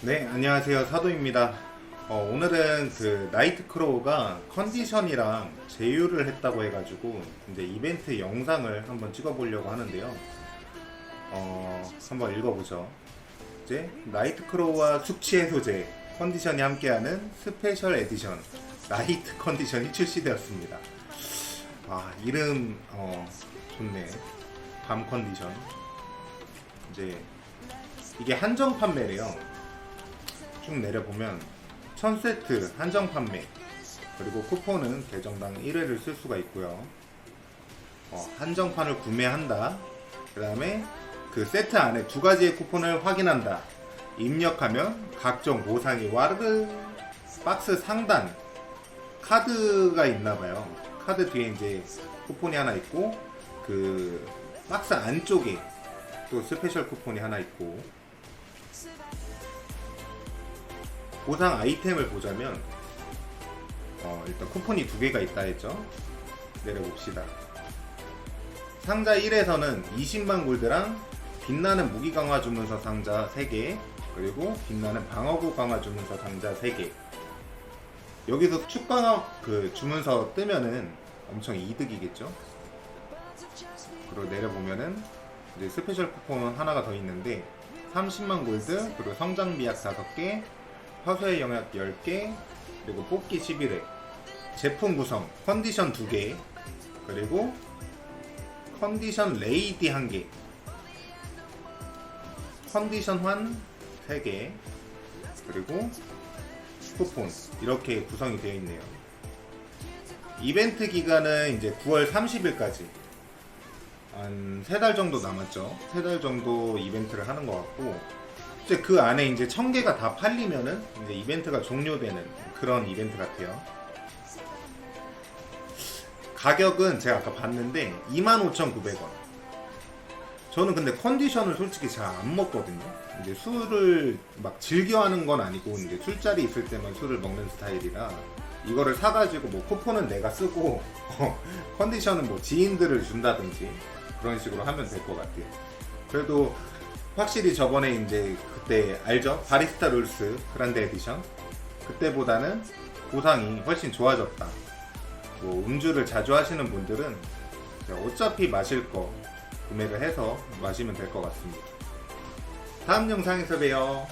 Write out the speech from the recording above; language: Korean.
네, 안녕하세요. 사도입니다. 어, 오늘은 그 나이트 크로우가 컨디션이랑 제휴를 했다고 해가지고 이제 이벤트 영상을 한번 찍어보려고 하는데요. 어, 한번 읽어보죠. 이제 나이트 크로우와 숙취 해소제 컨디션이 함께하는 스페셜 에디션 나이트 컨디션이 출시되었습니다. 아, 이름 어, 좋네. 밤 컨디션. 이제 이게 한정 판매래요. 쭉 내려보면 1000세트 한정 판매 그리고 쿠폰은 계정당 1회를 쓸 수가 있고요. 어, 한정판을 구매한다. 그 다음에 그 세트 안에 두 가지의 쿠폰을 확인한다. 입력하면 각종 보상이 와르르 박스 상단 카드가 있나봐요. 카드 뒤에 이제 쿠폰이 하나 있고 그 박스 안쪽에 또 스페셜 쿠폰이 하나 있고 보상 아이템을 보자면 어, 일단 쿠폰이 두 개가 있다 했죠. 내려봅시다. 상자 1에서는 20만 골드랑 빛나는 무기 강화 주문서 상자 3개 그리고 빛나는 방어구 강화 주문서 상자 3개 여기서 축강화 그 주문서 뜨면은 엄청 이득이겠죠. 그리고 내려보면은 이제 스페셜 쿠폰 하나가 더 있는데 30만 골드 그리고 성장 미약 5개 화소의 영역 10개, 그리고 뽑기 11회, 제품 구성, 컨디션 2개, 그리고 컨디션 레이디 1개, 컨디션 환 3개, 그리고 쿠폰 이렇게 구성이 되어 있네요. 이벤트 기간은 이제 9월 30일까지 한세달 정도 남았죠. 세달 정도 이벤트를 하는 것 같고 이제 그 안에 이제 천 개가 다 팔리면은 이제 이벤트가 종료되는 그런 이벤트 같아요. 가격은 제가 아까 봤는데 25,900원. 저는 근데 컨디션을 솔직히 잘 안 먹거든요. 이제 술을 막 즐겨 하는 건 아니고 이제 술자리 있을 때만 술을 먹는 스타일이라 이거를 사가지고 뭐 쿠폰은 내가 쓰고 컨디션은 뭐 지인들을 준다든지 그런 식으로 하면 될 것 같아요. 그래도 확실히 저번에 이제 그때 알죠? 바리스타 룰스 그란데 에디션 그때보다는 보상이 훨씬 좋아졌다. 뭐 음주를 자주 하시는 분들은 어차피 마실 거 구매를 해서 마시면 될 것 같습니다. 다음 영상에서 봬요.